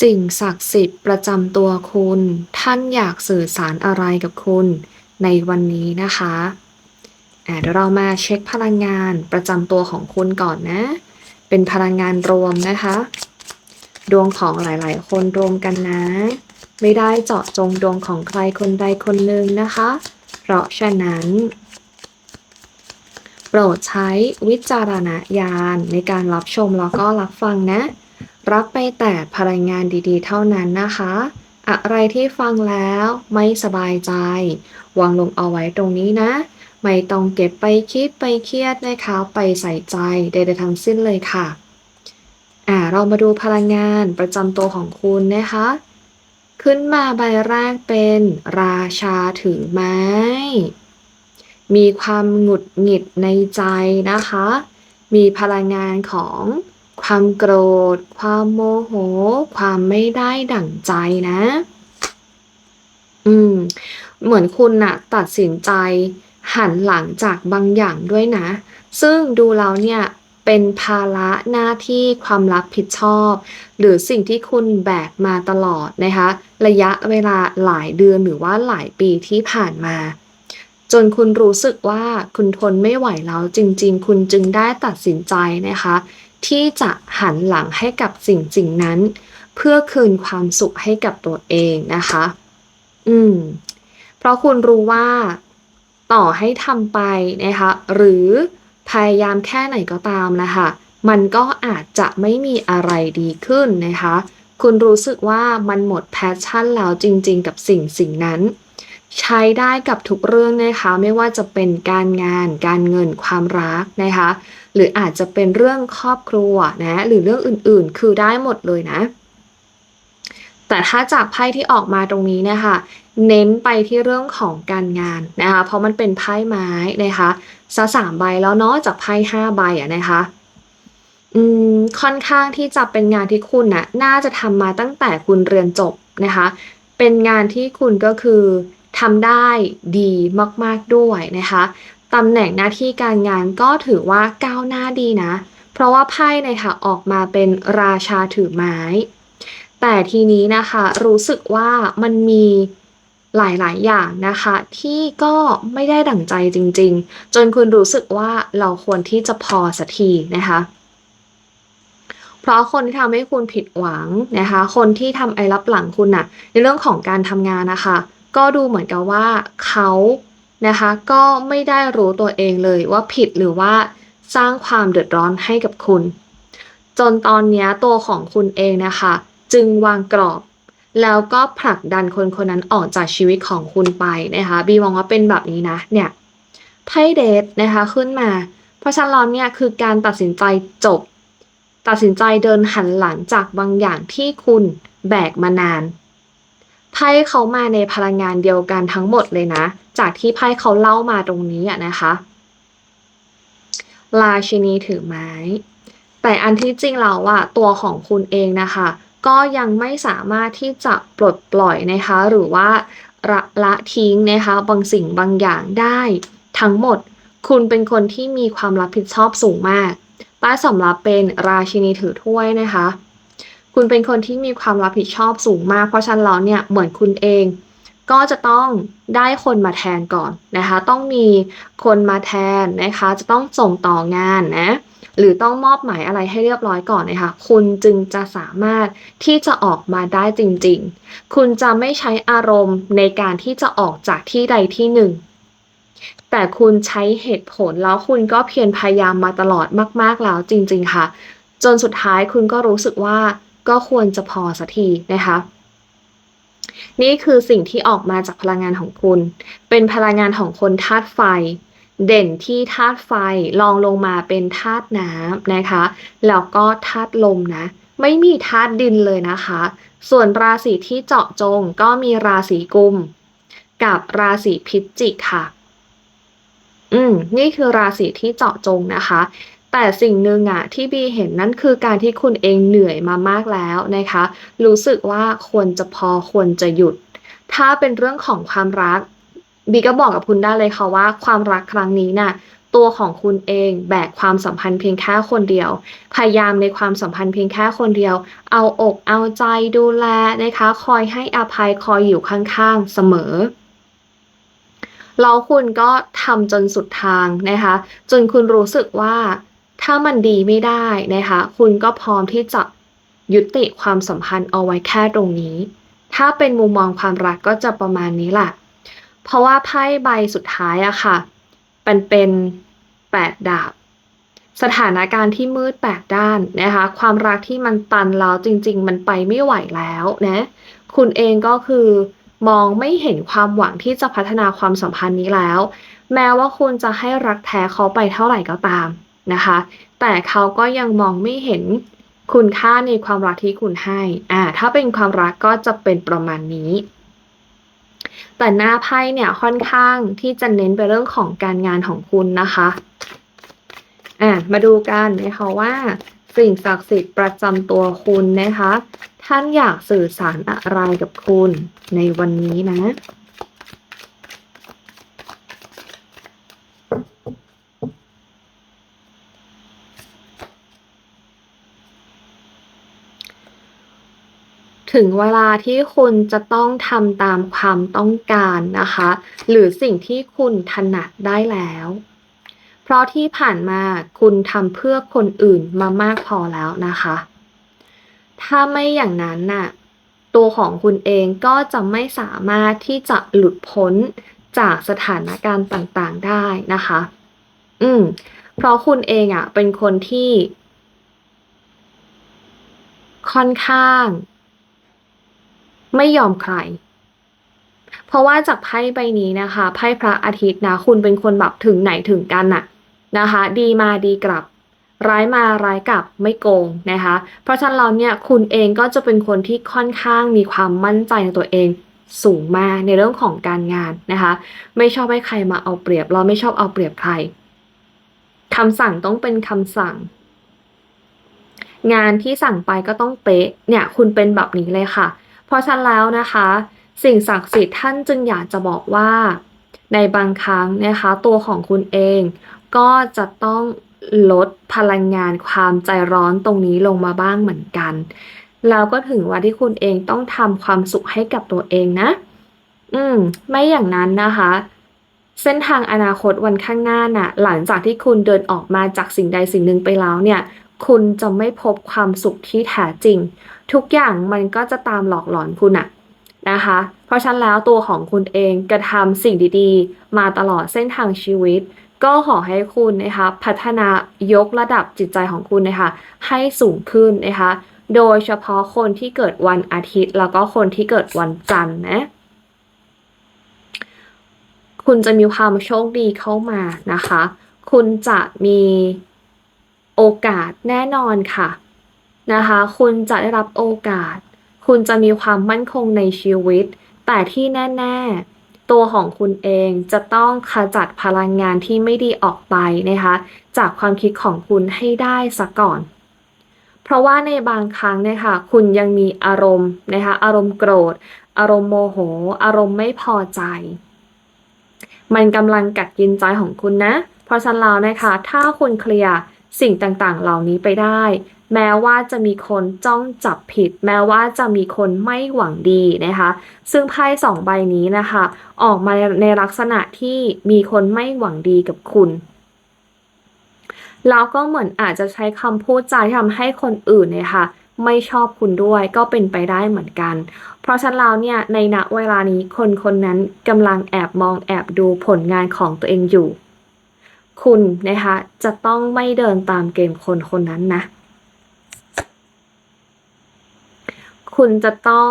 สิ่งศักดิ์สิทธิ์ประจำตัวคุณ ท่านอยากสื่อสารอะไรกับคุณในวันนี้นะคะเดี๋ยวเรามาเช็คพลังงานประจำตัวของคุณก่อนนะ เป็นพลังงานรวมนะคะ ดวงของหลายๆ คนรวมกันนะ ไม่ได้เจาะจงดวงของใครคนใดคนหนึ่งนะคะ เพราะฉะนั้น โปรดใช้วิจารณญาณในการรับชมแล้วก็รับฟังนะ รับไปแต่พลังงานดีๆ เท่านั้นนะคะ อะไรที่ฟังแล้วไม่สบายใจ วางลงเอาไว้ตรงนี้นะ ไม่ต้องเก็บไปคิดไปเครียดนะคะ ไปใส่ใจใดๆทั้งสิ้นเลยค่ะอ่าเรามาดูพลังงานประจำตัวของคุณนะคะ ขึ้นมาใบแรกเป็นราชาถือไม้มีความหงุดหงิดในใจนะคะ มีพลังงานของ ความโกรธ ความโมโห ความไม่ได้ดั่งใจนะ อืม เหมือนคุณน่ะ ตัดสินใจหันหลังจากบางอย่างด้วยนะ ซึ่งดูแล้วเนี่ยเป็นภาระหน้าที่ความรับผิดชอบ หรือสิ่งที่คุณแบกมาตลอดนะคะ ระยะเวลาหลายเดือนหรือว่าหลายปีที่ผ่านมา จนคุณรู้สึกว่าคุณทนไม่ไหวแล้วจริง ๆ คุณจึงได้ตัดสินใจนะคะ ที่จะหันหลังให้กับสิ่งสิ่งนั้น เพื่อคืนความสุขให้กับตัวเองนะคะ อืม เพราะคุณรู้ว่าต่อให้ทำไปนะคะ หรือพยายามแค่ไหนก็ตามนะคะมันก็อาจจะไม่มีอะไรดีขึ้นนะคะ คุณรู้สึกว่ามันหมดแพชชั่นแล้วจริงๆ กับสิ่งสิ่งนั้น ใช้ได้กับทุกเรื่องนะคะ ไม่ว่าจะเป็นการงาน การเงินความรักนะคะ หรืออาจจะเป็นเรื่องครอบครัวนะหรือเรื่องอื่นๆ คือได้หมดเลยนะ แต่ถ้าจากไพ่ที่ออกมาตรงนี้นะคะเน้นไปที่เรื่องของการงานนะคะเพราะมันเป็นไพ่ไม้นะคะซะสามใบแล้วเนาะจากไพ่ห้าใบอะนะคะอืมค่อนข้างที่จะเป็นงานที่คุณน่ะน่าจะทำมาตั้งแต่คุณเรียนจบนะคะ เป็นงานที่คุณก็คือทำได้ดีมาก ๆ ด้วยนะคะ ตำแหน่งหน้าที่การงานก็ถือว่าก้าวหน้าดีนะ เพราะว่าไพ่ในะคะออกมาเป็นราชาถือไม้ แต่ทีนี้นะคะรู้สึกว่ามันมีหลายๆ อย่างนะคะ ที่ก็ไม่ได้ดั่งใจจริง ๆ จนคุณรู้สึกว่าเราควรที่จะพอสักทีนะคะเพราะคนที่ทำให้คุณผิดหวังนะคะ คนที่ทำไอ้รับหลังคุณน่ะ ในเรื่องของการทำงานนะคะ ก็ดูเหมือนกับว่าเขา นะคะก็ไม่ได้รู้ตัวเองเลยว่าผิดหรือว่าสร้างความเดือดร้อนให้กับคุณ จนตอนนี้ตัวของคุณเองนะคะ จึงวางกรอบ แล้วก็ผลักดันคนคนนั้นออกจากชีวิตของคุณไปนะคะบีมองว่าเป็นแบบนี้นะเนี่ยไพ่เดทนะคะขึ้นมา เพราะฉะนั้นเนี่ยคือการตัดสินใจจบ ตัดสินใจเดินหันหลังจากบางอย่างที่คุณแบกมานานไพ่เขามาในพลังงานเดียวกันทั้งหมดเลยนะ จากที่ไพ่เขาเล่ามาตรงนี้อะนะคะ ราชินีถือไม้ แต่อันที่จริงแล้วอะตัวของคุณเองนะคะ ก็ยังไม่สามารถที่จะปลดปล่อยนะคะ หรือว่าละละทิ้งนะคะบางสิ่งบางอย่างได้ทั้งหมด คุณเป็นคนที่มีความรับผิดชอบสูงมากป้ายสำหรับเป็นราชินีถือถ้วยนะคะ คุณเป็นคนที่มีความรับผิดชอบสูงมาก เพราะฉะนั้นแล้วเนี่ยเหมือนคุณเอง ก็จะต้องได้คนมาแทนก่อนนะคะ ต้องมีคนมาแทนนะคะ จะต้องส่งต่องานนะ หรือต้องมอบหมายอะไรให้เรียบร้อยก่อนนะคะ คุณจึงจะสามารถที่จะออกมาได้จริงๆ คุณจะไม่ใช้อารมณ์ในการที่จะออกจากที่ใดที่หนึ่ง แต่คุณใช้เหตุผลแล้วคุณก็เพียรพยายามมาตลอดมากๆแล้วจริง ๆค่ะ จนสุดท้ายคุณก็รู้สึกว่าก็ควรจะพอสักทีนะคะ นี่คือสิ่งที่ออกมาจากพลังงานของคุณ เป็นพลังงานของคนธาตุไฟ เด่นที่ธาตุไฟลองลงมาเป็นธาตุน้ำนะคะ แล้วก็ธาตุลมนะ ไม่มีธาตุดินเลยนะคะ ส่วนราศีที่เจาะจงก็มีราศีกุม กับราศีพิจิกค่ะ อืม นี่คือราศีที่เจาะจงนะคะ แต่สิ่งหนึ่งอะที่บีเห็นนั่นคือการที่คุณเองเหนื่อยมามากแล้วนะคะ รู้สึกว่าควรจะพอควรจะหยุด ถ้าเป็นเรื่องของความรักบีก็บอกกับคุณได้เลยค่ะว่าความรักครั้งนี้น่ะตัวของคุณเองแบกความสัมพันธ์เพียงแค่คนเดียว พยายามในความสัมพันธ์เพียงแค่คนเดียว เอาอกเอาใจดูแลนะคะ คอยให้อภัยคอยอยู่ข้างๆเสมอแล้วคุณก็ทำจนสุดทางนะคะ จนคุณรู้สึกว่า ถ้ามันดีไม่ได้นะคะ คุณก็พร้อมที่จะยุติความสัมพันธ์เอาไว้แค่ตรงนี้ ถ้าเป็นมุมมองความรักก็จะประมาณนี้แหละ เพราะว่าไพ่ใบสุดท้ายอะค่ะ มันเป็นแปดดาบ สถานการณ์ที่มืดแปดด้านนะคะ ความรักที่มันตันแล้วจริง ๆ มันไปไม่ไหวแล้วนะ คุณเองก็คือมองไม่เห็นความหวังที่จะพัฒนาความสัมพันธ์นี้แล้ว แม้ว่าคุณจะให้รักแท้เขาไปเท่าไหร่ก็ตาม นะคะ แต่เขาก็ยังมองไม่เห็นคุณค่าในความรักที่คุณให้อ่าถ้าเป็นความรักก็จะเป็นประมาณนี้ แต่หน้าไพ่เนี่ยค่อนข้างที่จะเน้นไปเรื่องของการงานของคุณนะคะอ่ามาดูกันนะคะว่าสิ่งศักดิ์สิทธิ์ประจำตัวคุณนะคะ ท่านอยากสื่อสารอะไรกับคุณในวันนี้นะ ถึงเวลาที่คุณจะต้องทำตามความต้องการนะคะ หรือสิ่งที่คุณถนัดได้แล้ว เพราะที่ผ่านมาคุณทำเพื่อคนอื่นมามากพอแล้วนะคะ ถ้าไม่อย่างนั้นน่ะตัวของคุณเองก็จะไม่สามารถที่จะหลุดพ้นจากสถานการณ์ต่างๆได้นะคะ อืม เพราะคุณเองอะ เป็นคนที่ ค่อนข้าง ไม่ยอมใคร เพราะว่าจากไพ่ใบนี้นะคะไพ่พระอาทิตย์นะคุณเป็นคนแบบถึงไหนถึงกันน่ะนะคะ ดีมาดีกลับ ร้ายมาร้ายกลับไม่โกงนะคะ เพราะฉะนั้นเราเนี่ยคุณเองก็จะเป็นคนที่ค่อนข้างมีความมั่นใจในตัวเองสูงมากในเรื่องของการงานนะคะ ไม่ชอบให้ใครมาเอาเปรียบ เราไม่ชอบเอาเปรียบใครคำสั่งต้องเป็นคำสั่ง งานที่สั่งไปก็ต้องเป๊ะเนี่ยคุณเป็นแบบนี้เลยค่ะเราะฉะนั้นแล้วนะคะ สิ่งศักดิ์สิทธิ์ท่านจึงอยากจะบอกว่า ในบางครั้งนะคะ ตัวของคุณเองก็จะต้องลดพลังงานความใจร้อนตรงนี้ลงมาบ้างเหมือนกันแล้วก็ถึงวันที่คุณเองต้องทำความสุขให้กับตัวเองนะ อืม ไม่อย่างนั้นนะคะ เส้นทางอนาคตวันข้างหน้าน่ะ หลังจากที่คุณเดินออกมาจากสิ่งใดสิ่งหนึ่งไปแล้วเนี่ย คุณจะไม่พบความสุขที่แท้จริง ทุกอย่างมันก็จะตามหลอกหลอนคุณอะนะคะ เพราะฉะนั้นแล้วตัวของคุณเองกระทำสิ่งดีๆ มาตลอดเส้นทางชีวิต ก็ขอให้คุณนะคะพัฒนายกระดับจิตใจของคุณนะคะให้สูงขึ้นนะคะโดยเฉพาะคนที่เกิดวันอาทิตย์ แล้วก็คนที่เกิดวันจันทร์นะคุณจะมีความโชคดีเข้ามานะคะ คุณจะมี โอกาสแน่นอนค่ะนะคะ คุณจะได้รับโอกาส คุณจะมีความมั่นคงในชีวิต แต่ที่แน่ ๆ ตัวของคุณเองจะต้องขจัดพลังงานที่ไม่ดีออกไปนะคะ จากความคิดของคุณให้ได้ซะก่อน เพราะว่าในบางครั้งเนี่ยค่ะคุณยังมีอารมณ์นะคะ อารมณ์โกรธ อารมณ์โมโห อารมณ์ไม่พอใจ มันกำลังกัดกินใจของคุณนะ เพราะฉะนั้นแล้วนะคะ ถ้าคุณเคลียร์ สิ่งต่างๆ เหล่านี้ไปได้ แม้ว่าจะมีคนจ้องจับผิด แม้ว่าจะมีคนไม่หวังดีนะคะ ซึ่งไพ่สองใบนี้นะคะ ออกมาในลักษณะที่มีคนไม่หวังดีกับคุณแล้วก็เหมือนอาจจะใช้คำพูดจาที่ทำให้คนอื่นเนี่ยค่ะไม่ชอบคุณด้วยก็เป็นไปได้เหมือนกัน เพราะฉะนั้นแล้วเนี่ยในณเวลานี้คนคนนั้นกำลังแอบมองแอบดูผลงานของตัวเองอยู่ คุณนะคะจะต้องไม่เดินตามเกมคนคนนั้นนะ คุณจะต้อง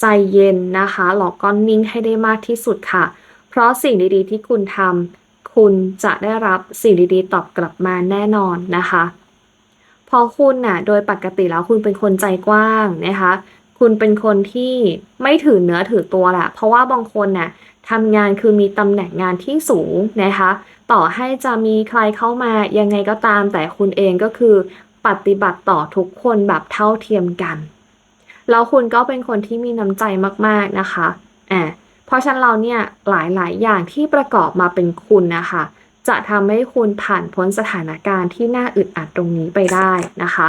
ใจเย็นนะคะหลอกก้อนนิ่งให้ได้มากที่สุดค่ะ เพราะสิ่งดีๆที่คุณทำคุณจะได้รับสิ่งดีๆตอบกลับมาแน่นอนนะคะพราะคุณน่ะโดยปกติแล้วคุณเป็นคนใจกว้างนะคะคุณเป็นคนที่ไม่ถือเนื้อถือตัวแหละเพราะว่าบางคนน่ะทำงานคือมีตำแหน่งงานที่สูงนะคะ ต่อให้จะมีใครเข้ามายังไงก็ตาม แต่คุณเองก็คือปฏิบัติต่อทุกคนแบบเท่าเทียมกัน แล้วคุณก็เป็นคนที่มีน้ำใจมากๆนะคะอ่าเพราะฉะนั้นเราเนี่ยหลายๆ อย่างที่ประกอบมาเป็นคุณนะคะ จะทำให้คุณผ่านพ้นสถานการณ์ที่น่าอึดอัดตรงนี้ไปได้นะคะ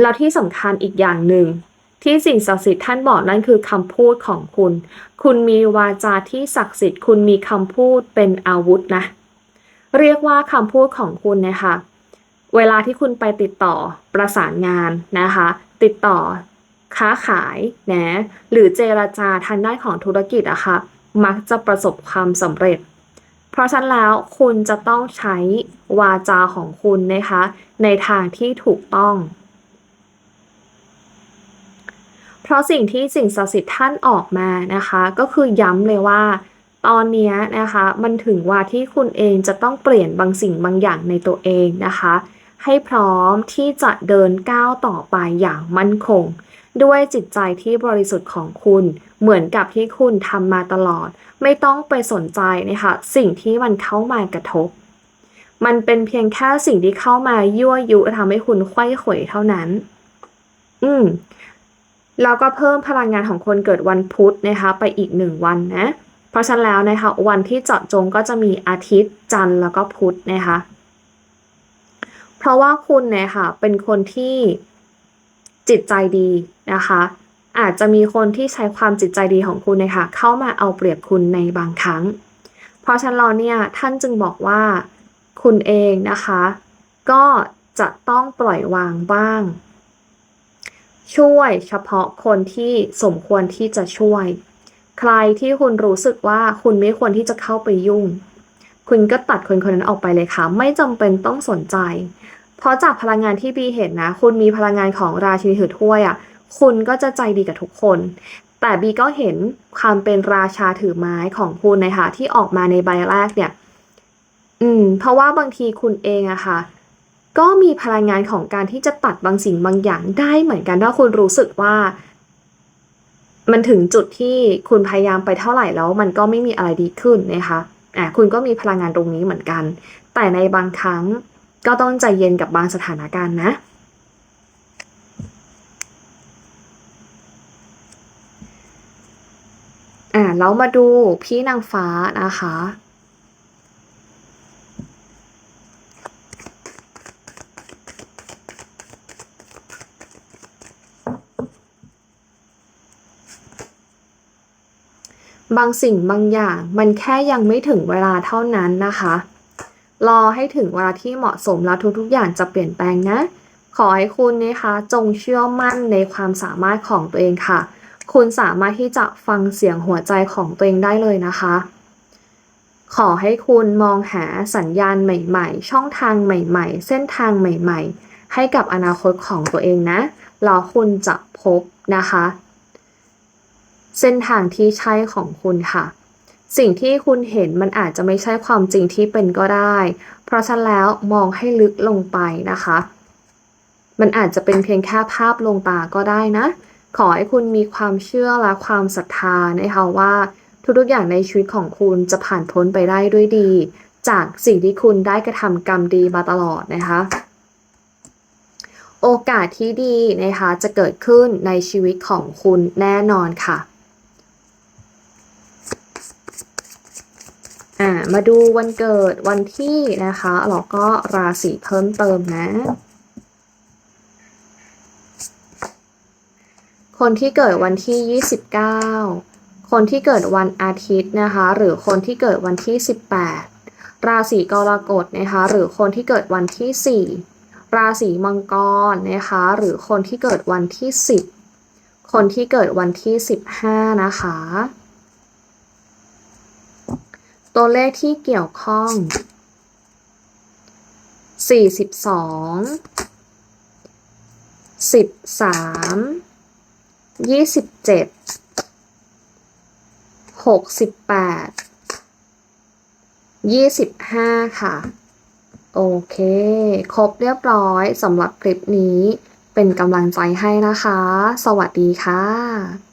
แล้วที่สำคัญอีกอย่างหนึ่ง ที่สิ่งศักดิ์สิทธิ์ท่านบอกนั่นคือคำพูดของคุณ คุณมีวาจาที่ศักดิ์สิทธิ์ คุณมีคำพูดเป็นอาวุธนะ เรียกว่าคำพูดของคุณนะคะ เวลาที่คุณไปติดต่อประสานงานนะคะ ติดต่อค้าขายนะหรือเจรจาทางด้านของธุรกิจอะค่ะมักจะประสบความสำเร็จ เพราะฉะนั้นแล้วคุณจะต้องใช้วาจาของคุณนะคะ ในทางที่ถูกต้อง เพราะสิ่งที่สิ่งศักดิ์สิทธิ์ท่านออกมานะคะ ก็คือย้ำเลยว่า ตอนนี้นะคะมันถึงว่าที่คุณเองจะต้องเปลี่ยนบางสิ่งบางอย่างในตัวเองนะคะ ให้พร้อมที่จะเดินก้าวต่อไปอย่างมั่นคง ด้วยจิตใจที่บริสุทธิ์ของคุณเหมือนกับที่คุณทำมาตลอด ไม่ต้องไปสนใจนะคะสิ่งที่มันเข้ามากระทบ มันเป็นเพียงแค่สิ่งที่เข้ามายั่วยุทำให้คุณไข้เขวเท่านั้น อืม แล้วก็เพิ่มพลังงานของคนเกิดวันพุธนะคะไปอีกหนึ่งวันนะ เพราะฉะนั้นแล้วนะคะวันที่เจาะจงก็จะมีอาทิตย์จันทร์แล้วก็พุธนะคะ เพราะว่าคุณเนี่ยค่ะเป็นคนที่จิตใจดีนะคะ อาจจะมีคนที่ใช้ความจิตใจดีของคุณนะคะเข้ามาเอาเปรียบคุณในบางครั้ง เพราะฉะนั้นเราเนี่ยท่านจึงบอกว่าคุณเองนะคะ ก็จะต้องปล่อยวางบ้าง ช่วยเฉพาะคนที่สมควรที่จะช่วย ใครที่คุณรู้สึกว่าคุณไม่ควรที่จะเข้าไปยุ่ง คุณก็ตัดคนคนนั้นออกไปเลยค่ะ ไม่จำเป็นต้องสนใจ เพราะจากพลังงานที่บีเห็นนะ คุณมีพลังงานของราชินีถือถ้วยอะ่ะ คุณก็จะใจดีกับทุกคน แต่บีก็เห็นความเป็นราชาถือไม้ของคุณนะคะที่ออกมาในใบแรกเนี่ย อืม เพราะว่าบางทีคุณเองอะค่ะ ก็มีพลังงานของการที่จะตัดบางสิ่งบางอย่างได้เหมือนกันถ้าคุณรู้สึกว่า มันถึงจุดที่คุณพยายามไปเท่าไหร่แล้วมันก็ไม่มีอะไรดีขึ้นนะคะอะคุณก็มีพลังงานตรงนี้เหมือนกัน แต่ในบางครั้งก็ต้องใจเย็นกับบางสถานการณ์นะอ่าแล้วมาดูพี่นางฟ้านะคะ บางสิ่งบางอย่าง มันแค่ยังไม่ถึงเวลาเท่านั้นนะคะ รอให้ถึงเวลาที่เหมาะสมแล้วทุกๆ อย่างจะเปลี่ยนแปลงนะ ขอให้คุณนะคะจงเชื่อมั่นในความสามารถของตัวเองค่ะ คุณสามารถที่จะฟังเสียงหัวใจของตัวเองได้เลยนะคะ ขอให้คุณมองหาสัญญาณใหม่ ๆ ช่องทางใหม่ ๆ เส้นทางใหม่ ๆ ให้กับอนาคตของตัวเองนะแล้วคุณจะพบนะคะ เส้นทางที่ใช่ของคุณค่ะ สิ่งที่คุณเห็นมันอาจจะไม่ใช่ความจริงที่เป็นก็ได้ เพราะฉะนั้นแล้วมองให้ลึกลงไปนะคะ มันอาจจะเป็นเพียงแค่ภาพลวงตาก็ได้นะ ขอให้คุณมีความเชื่อและความศรัทธานะคะว่าทุกๆอย่างในชีวิตของคุณจะผ่านพ้นไปได้ด้วยดี จากสิ่งที่คุณได้กระทำกรรมดีมาตลอดนะคะ โอกาสที่ดีนะคะจะเกิดขึ้นในชีวิตของคุณแน่นอนค่ะ อ่า มาดูวันเกิดวันที่นะคะแล้วก็ราศีเพิ่มเติมนะ คนที่เกิดวันที่ 29 คนที่เกิดวันอาทิตย์นะคะ หรือคนที่เกิดวันที่ 18 ราศีกรกฎนะคะ หรือคนที่เกิดวันที่ 4 ราศีมังกรนะคะ หรือคนที่เกิดวันที่ 10 คนที่เกิดวันที่ 15 นะคะ ตัวเลขที่เกี่ยวข้อง 42 13ยี่สิบเจ็ดหกสิบแปดยี่สิบห้าค่ะ โอเค ครบเรียบร้อยสำหรับคลิปนี้เป็นกำลังใจให้นะคะ สวัสดีค่ะ